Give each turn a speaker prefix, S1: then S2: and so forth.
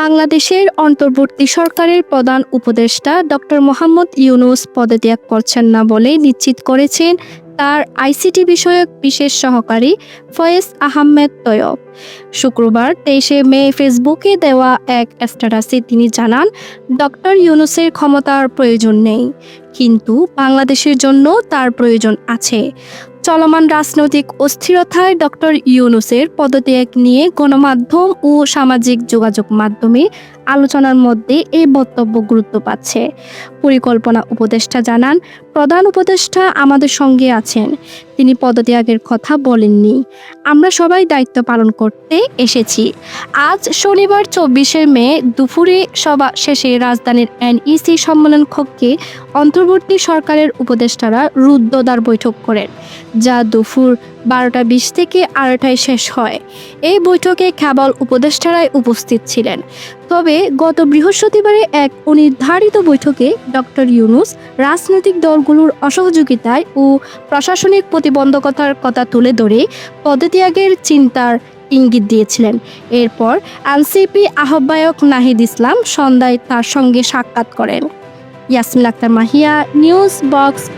S1: বাংলাদেশের অন্তর্বর্তী সরকারের প্রধান উপদেষ্টা ডক্টর মোহাম্মদ ইউনুস পদত্যাগ করছেন না বলে নিশ্চিত করেছেন তার আইসিটি বিষয়ক বিশেষ সহকারী ফয়েজ আহমেদ তৈয়ব। শুক্রবার তেইশে মে ফেসবুকে দেওয়া এক স্ট্যাটাসে তিনি জানান, ডক্টর ইউনুসের ক্ষমতার প্রয়োজন নেই, কিন্তু বাংলাদেশের জন্য তার প্রয়োজন আছে। চলমান রাজনৈতিক অস্থিরতায় ডক্টর ইউনুসের পদত্যাগ নিয়ে গণমাধ্যম ও সামাজিক যোগাযোগ মাধ্যমে আলোচনার মধ্যে এই বক্তব্য গুরুত্ব পাচ্ছে। পরিকল্পনা উপদেষ্টা জানান, প্রধান উপদেষ্টা আমাদের সঙ্গে আছেন। তিনি পদত্যাগের কথা বলেননি। আমরা সবাই দায়িত্ব পালন করতে এসেছি। আজ শনিবার চব্বিশে মে দুপুরে সভা শেষে রাজধানীর এনইসি সম্মেলন কক্ষে অন্তর্বর্তী সরকারের উপদেষ্টারা রুদ্ধদ্বার বৈঠক করেন। যা দুপুর বারোটা বিশ থেকে আড়াইটায় শেষ হয়। এই বৈঠকে কেবল উপদেষ্টারাই উপস্থিত ছিলেন। তবে গত বৃহস্পতিবারে এক অনির্ধারিত বৈঠকে ডক্টর ইউনুস রাজনৈতিক দলগুলোর অসহযোগিতায় ও প্রশাসনিক প্রতিবন্ধকতার কথা তুলে ধরে পদত্যাগের চিন্তার ইঙ্গিত দিয়েছিলেন। এরপর এনসিপি আহ্বায়ক নাহিদ ইসলাম সন্ধ্যায় তার সঙ্গে সাক্ষাৎ করেন। Yasmin Akter Mahiya, news box